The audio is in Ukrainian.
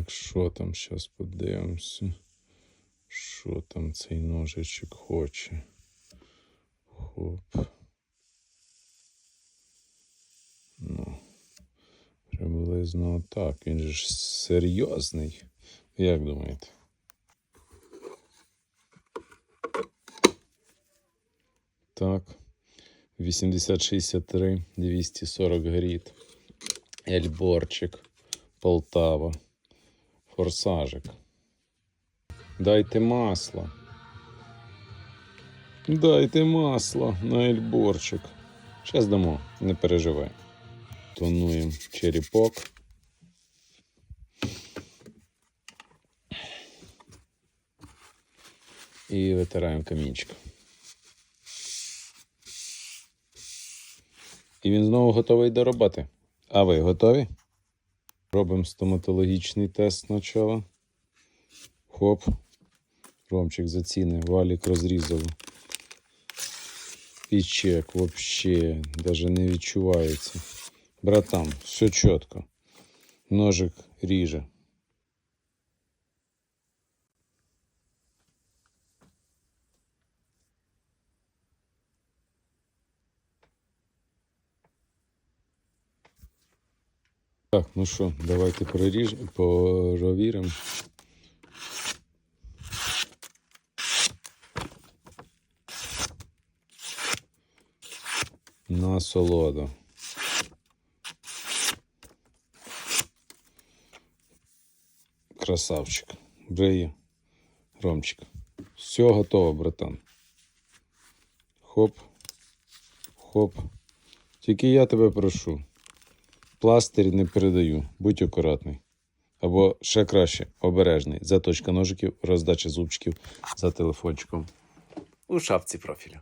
Так, що там зараз подивимося? Що там цей ножичок хоче? Хоп. Ну, приблизно так. Він же ж серйозний. Як думаєте? Так. 8063, 240 гріт. Ельборчик, Полтава, форсажик. Дайте масло. Дайте масло на ельборчик. Зараз дамо, не переживай. Тонуємо черепок. І витираємо камінчик. І він знову готовий до роботи. А ви готові? Робимо стоматологічний тест спочатку. Хоп. Ромчик заціни, валік розрізав. І чек вообще даже не відчувається. Братан, все чітко. Ножик ріже. Так, ну що, давайте переріж, провіримо. Насолода. Красавчик. Бреє. Ромчик. Все готово, братан. Хоп. Хоп. Тільки я тебе прошу. Пластир не передаю. Будь акуратний. Або ще краще, обережний. Заточка ножиків, роздача зубчиків за телефончиком. У шапці профіля.